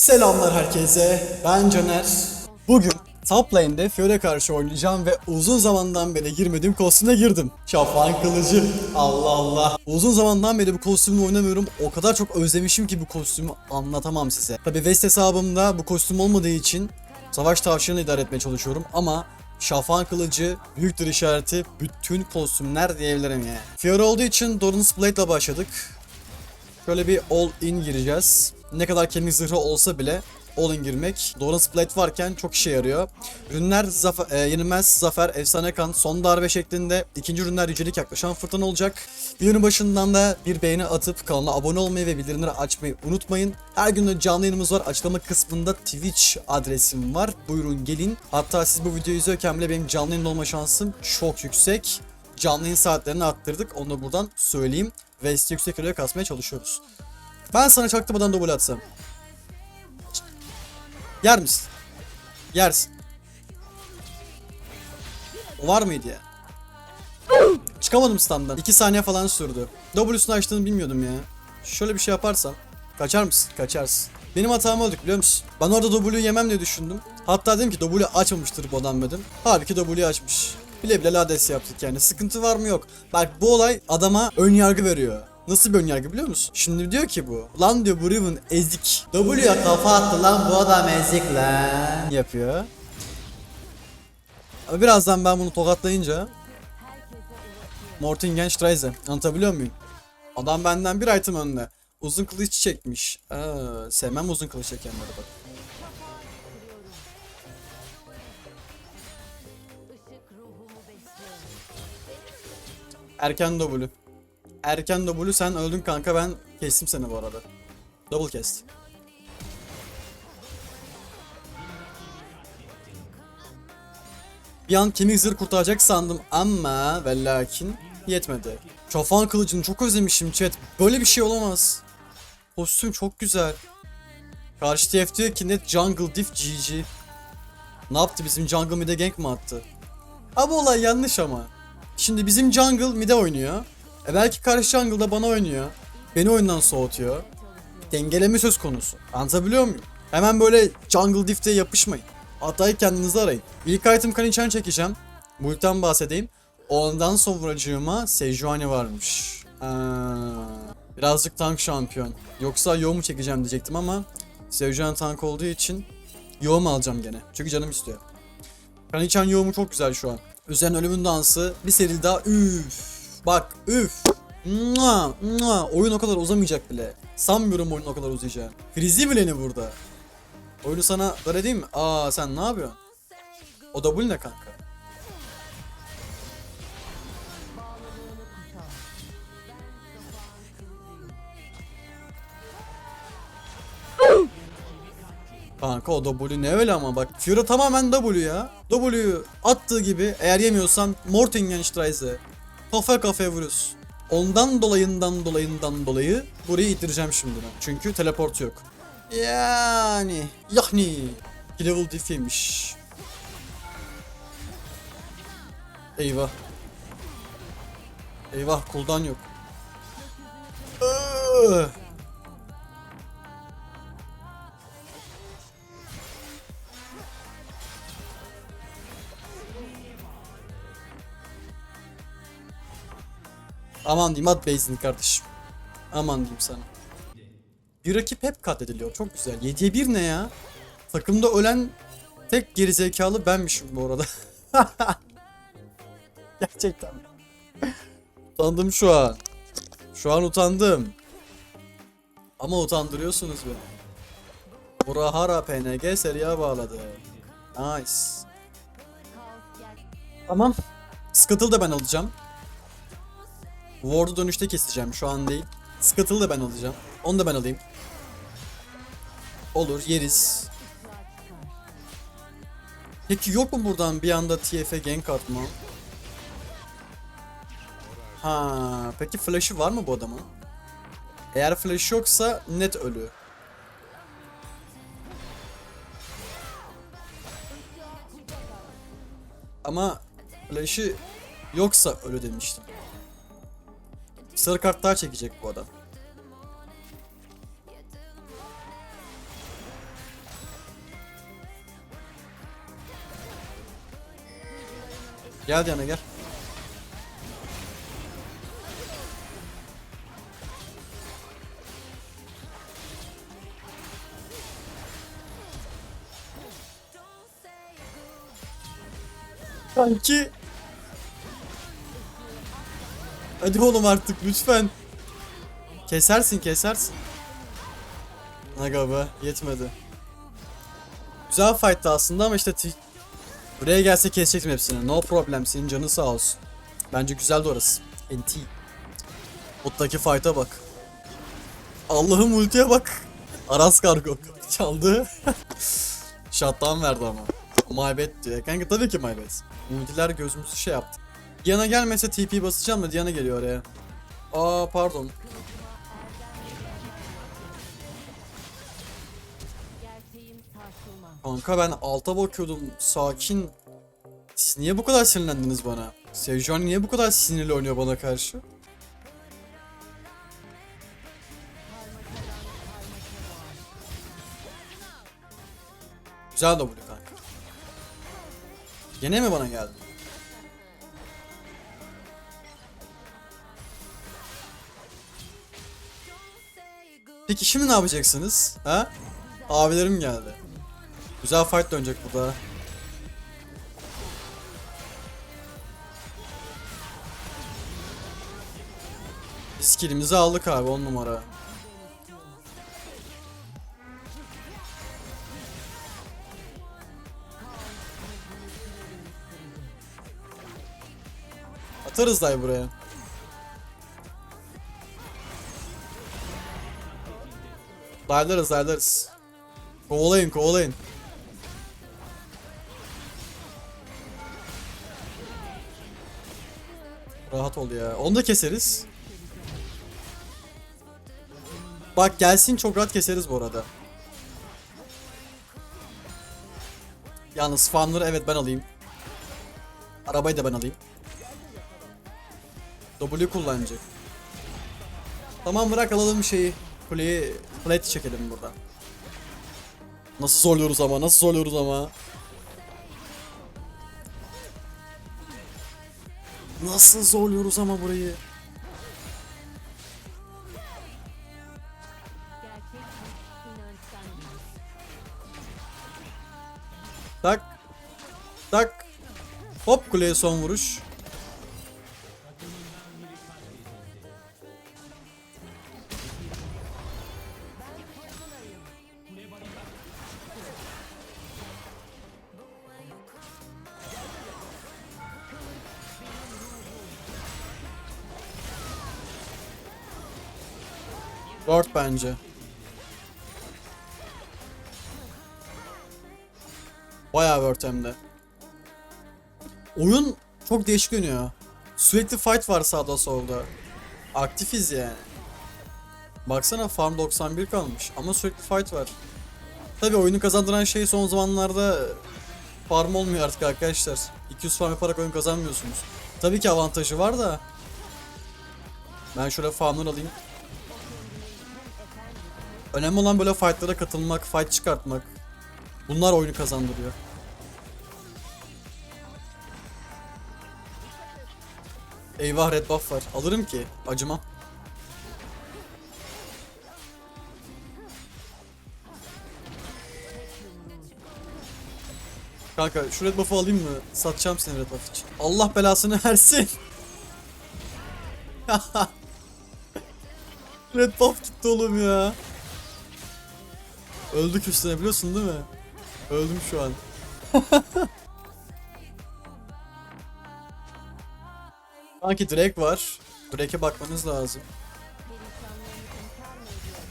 Selamlar herkese. Ben Caner. Bugün top lane'de Fiora karşı oynayacağım ve uzun zamandan beri girmediğim kostüme girdim. Şafağın kılıcı. Allah Allah. Uzun zamandan beri bu kostümle oynamıyorum. O kadar çok özlemişim ki bu kostümü anlatamam size. Tabi West hesabımda bu kostüm olmadığı için savaş tavşanını idare etmeye çalışıyorum ama Şafağın kılıcı büyüktür işareti bütün kostümler diyebilirim yani. Fiora olduğu için Doran's Blade ile başladık. Şöyle bir all in gireceğiz. Ne kadar kemik zırhı olsa bile all in girmek. Doran's Blade varken çok işe yarıyor. Ürünler zafer, e, yenilmez zafer, efsane kan, son darbe şeklinde. ikinci ürünler yücelik yaklaşan fırtına olacak. Videonun başından da bir beğeni atıp kanala abone olmayı ve bildirimleri açmayı unutmayın. Her gün de canlı yayınımız var. Açıklama kısmında Twitch adresim var. Buyurun gelin. Hatta siz bu videoyu izliyorken bile benim canlı yayında olma şansım çok yüksek. Canlı yayın saatlerini arttırdık. Onu da buradan söyleyeyim. Ve yüksek ödüle kasmaya çalışıyoruz. Ben sana çaktırmadan double atsam. Yer misin? Yersin. O var mıydı ya? Çıkamadım standdan. 2 saniye falan sürdü. W'sunu açtığını bilmiyordum ya. Şöyle bir şey yaparsam. Kaçar mısın? Kaçarsın. Benim hatam olduk biliyor musun? Ben orada W'yu yemem diye düşündüm. Hatta dedim ki W açmamıştır bu adam dedim. Halbuki W açmış. Bile bile lades yaptık yani. Sıkıntı var mı yok. Bak bu olay adama ön yargı veriyor. Nasıl bir ön yargı biliyor musun? Şimdi diyor ki bu. Lan diyor bu Riven ezik. W'ya kafa attı lan bu adam ezik lan. Yapıyor. Birazdan ben bunu tokatlayınca Mortingen Streise. Anlatabiliyor muyum? Adam benden bir item önde. Uzun kılıç çekmiş. Aa, sevmem uzun kılıç çekenleri bak. Erken W. Erken W sen öldün kanka ben kestim seni bu arada. Double kest. Bir an kemik zırh kurtaracak sandım ama ve lakin yetmedi. Şafan kılıcını çok özlemişim chat. Böyle bir şey olamaz. Kostüm çok güzel. Karşı TF diyor ki net jungle diff GG. Ne yaptı bizim jungle mid'e gank mi attı? Abi olay yanlış ama. Şimdi bizim jungle mid'e oynuyor. E belki karşı jungle da bana oynuyor. Beni oyundan soğutuyor. Dengeleme söz konusu. Anlatabiliyor muyum? Hemen böyle jungle diff diye yapışmayın. Hatayı kendinize arayın. İlk item Kanichan çekeceğim. Multi'den bahsedeyim. Ondan sonracığıma Sejuani varmış. Aa, birazcık tank şampiyon. Yoksa Yo mu çekeceğim diyecektim ama Sejuani tank olduğu için Yo alacağım gene. Çünkü canım istiyor. Kanichan Yo mu çok güzel şu an. Üzerine ölümün dansı. Bir seri daha üf. Bak üf. Mua, mua. Oyun o kadar uzamayacak bile. Sanmıyorum oyun o kadar uzayacak. Frizi bile ne burada? Oyunu sana dar edeyim mi? Aa sen ne yapıyorsun? O W ne kanka? Kanka o W ne öyle ama bak Fiora tamamen W ya. W'yu attığı gibi eğer yemiyorsan Mortingenstreise kafa kafaya vuruyorsun. Ondan dolayından dolayından dolayı burayı itireceğim şimdi ben. Çünkü teleport yok. Yani 2 level diff'iymiş. Eyvah. Eyvah cooldown yok. Aman diyeyim at base'ini kardeşim. Aman diyeyim sana. Bir rakip hep katlediliyor. Çok güzel. 7'ye 1 ne ya? Takımda ölen tek gerizekalı benmişim bu arada. Gerçekten. utandım şu an. Şu an utandım. Ama utandırıyorsunuz beni. Murahara PNG seriye bağladı. Nice. Tamam. Scuttle'ı da ben alacağım. Ward'u dönüşte keseceğim şu an değil. Scuttle'ı da ben alacağım. Onu da ben alayım. Olur yeriz. Peki yok mu buradan bir anda TF'e gank atma? Ha, peki flash'ı var mı bu adamın? Eğer flash yoksa net ölü. Ama flash'ı yoksa ölü demiştim. Sarı kart daha çekecek bu adam. Gel yana gel. Sanki Hadi oğlum artık lütfen. Kesersin kesersin. Aga be yetmedi. Güzel fight'tı aslında ama işte buraya gelse kesecektim hepsini. No problem senin canın sağ olsun. Bence güzeldi orası. NT. Bottaki fight'a bak. Allah'ım ultiye bak. Aras kargo çaldı. Shutdown verdi ama. My bad diyor. Kanka tabii ki my bad. Multiler gözümüzü şey yaptı. Diana gelmese TP basacağım da Diana geliyor oraya. Aa pardon. Kanka ben alta bakıyordum. Sakin. Siz niye bu kadar sinirlendiniz bana? Sejuani niye bu kadar sinirli oynuyor bana karşı? Güzel W kanka. Gene mi bana geldi? Peki şimdi ne yapacaksınız? Ha? Abilerim geldi. Güzel fight dönecek burada. Biz killimizi aldık abi 10 numara. Atarız dayı buraya. Daylarız daylarız. Kovalayın kovalayın. Rahat ol ya. Onu da keseriz. Bak gelsin çok rahat keseriz bu arada. Yalnız farmları evet ben alayım. Arabayı da ben alayım. W kullanacak. Tamam bırak alalım şeyi. Kuleyi plate çekelim buradan. Nasıl zorluyoruz ama nasıl zorluyoruz ama. Nasıl zorluyoruz ama burayı. Tak. Tak. Hop kuleye son vuruş. Ward bence. Bayağı word hem de. Oyun çok değişik dönüyor. Sürekli fight var sağda solda. Aktifiz yani. Baksana farm 91 kalmış ama sürekli fight var. Tabi oyunu kazandıran şey son zamanlarda farm olmuyor artık arkadaşlar. 200 farm yaparak oyun kazanmıyorsunuz. Tabii ki avantajı var da. Ben şöyle farmları alayım. Önemli olan böyle fightlara katılmak, fight çıkartmak. Bunlar oyunu kazandırıyor. Eyvah red buff var. Alırım ki. Acımam. Kanka şu red buff'ı alayım mı? Satacağım seni red buff için. Allah belasını versin. red buff gitti oğlum ya. Öldük üstüne biliyorsun değil mi? Öldüm şu an. Sanki Drake var. Drake'e bakmanız lazım.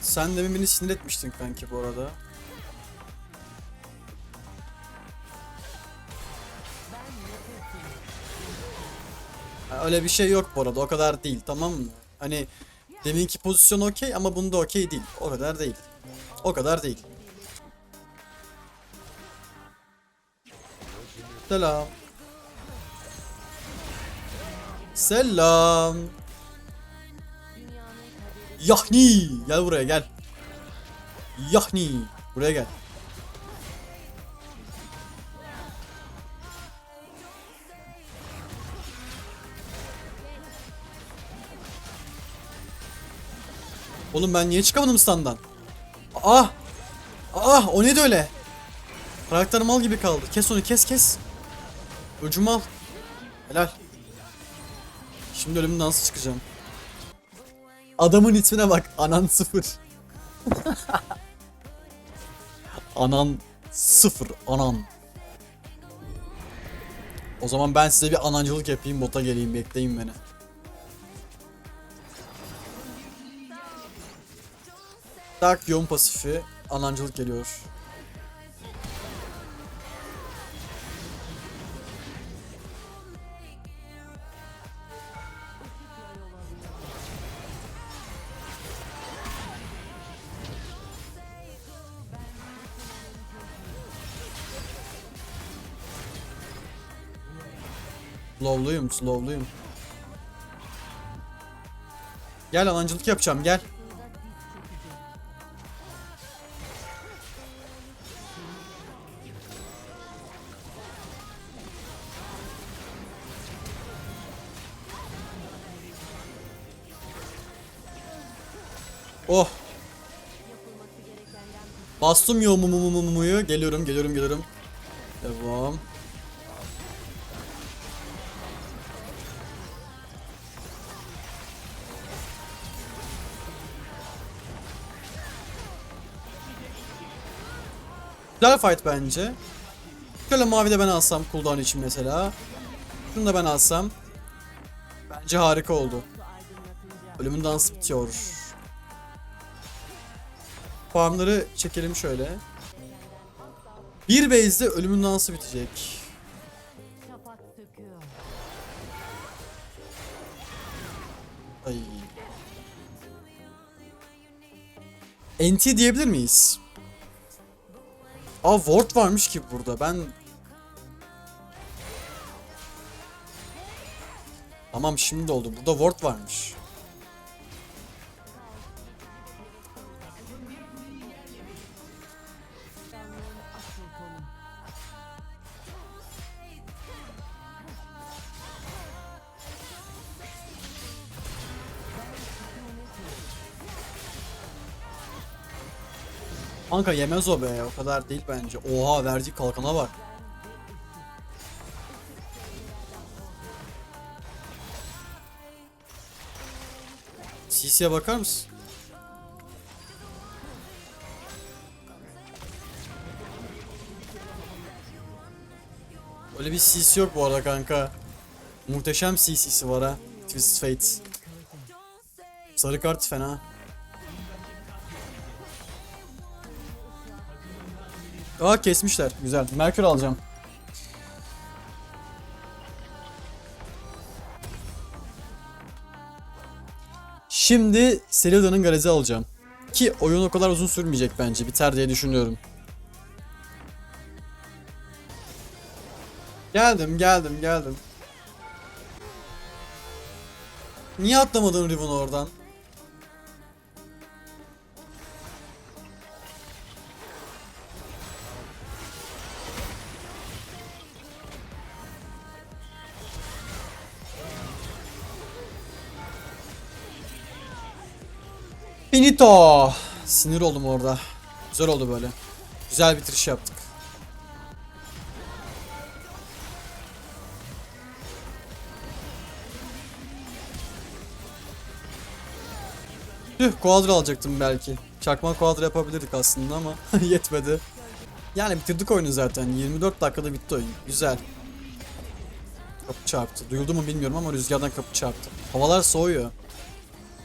Sen de beni sinir etmiştin kanki bu arada. Öyle bir şey yok bu arada o kadar değil tamam mı? Hani deminki pozisyon okey ama bunda okey değil. O kadar değil. O kadar değil. Selam. Selam. Yahni. Gel buraya gel. Yahni. Buraya gel. Oğlum ben niye çıkamadım standan? Ah! Ah o neydi öyle? Karakter mal gibi kaldı. Kes onu kes kes. Öcüm al. Helal. Şimdi ölümün dansı çıkacağım. Adamın ismine bak. Anan sıfır. anan sıfır. Anan. O zaman ben size bir anancılık yapayım. Bota geleyim. Bekleyin beni. Tak yoğun pasifi. Anancılık geliyor. Slowluyum, slowluyum. Gel anancılık yapacağım, gel. Oh. Bastım yo mu mu mu mu mu muyu. Geliyorum, geliyorum, geliyorum. Güzel fight bence. Şöyle mavi de ben alsam cooldown için mesela. Şunu da ben alsam. Bence harika oldu. Ölümün dansı bitiyor. Farmları çekelim şöyle. Bir base'de ölümün dansı bitecek. Ay. NT diyebilir miyiz? Aa ward varmış ki burada. Ben Tamam şimdi oldu. Burada ward varmış. Kanka yemez o be. O kadar değil bence. Oha verdiği kalkana bak. CC'ye bakar mısın? Öyle bir CC yok bu arada kanka. Muhteşem CC'si var ha. Twist Fate. Sarı kart fena. Aa kesmişler. Güzel. Merkür alacağım. Şimdi Seluda'nın garezi alacağım. Ki oyun o kadar uzun sürmeyecek bence. Biter diye düşünüyorum. Geldim, geldim, geldim. Niye atlamadın Riven'ı oradan? Finito. Sinir oldum orada. Güzel oldu böyle. Güzel bitiriş yaptık. Tüh quadra alacaktım belki. Çakma quadra yapabilirdik aslında ama yetmedi. Yani bitirdik oyunu zaten. 24 dakikada bitti oyun. Güzel. Kapı çarptı. Duyuldu mu bilmiyorum ama rüzgardan kapı çarptı. Havalar soğuyor.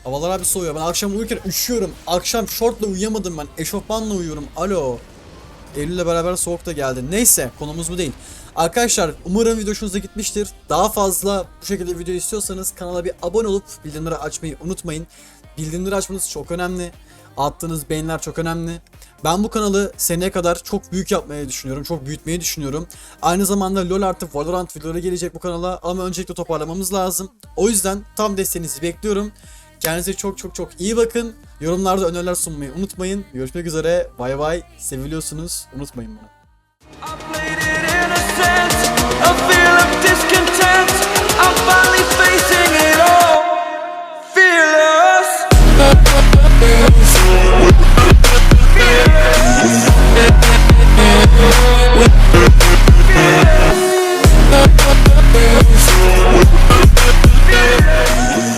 Havalar abi soğuyor. Ben akşam uyurken üşüyorum. Akşam şortla uyuyamadım ben. Eşofmanla uyuyorum. Alo. Eylül'le beraber soğuk da geldi. Neyse konumuz bu değil. Arkadaşlar umarım video hoşunuza gitmiştir. Daha fazla bu şekilde video istiyorsanız kanala bir abone olup bildirimleri açmayı unutmayın. Bildirimleri açmanız çok önemli. Attığınız beğeniler çok önemli. Ben bu kanalı seneye kadar çok büyük yapmayı düşünüyorum. Çok büyütmeyi düşünüyorum. Aynı zamanda LoL artı Valorant videoları gelecek bu kanala ama öncelikle toparlamamız lazım. O yüzden tam desteğinizi bekliyorum. Kendinize çok çok çok iyi bakın. Yorumlarda öneriler sunmayı unutmayın. Görüşmek üzere. Bay bay. Seviliyorsunuz. Unutmayın bunu. Yeah.